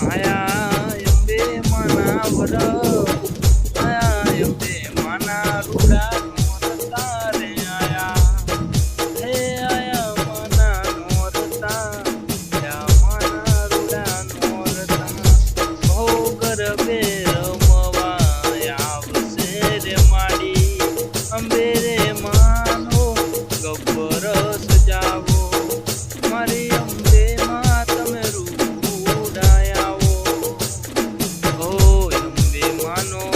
આયા અંબે માના વર આયા અંબે માના રૂડા. Mano.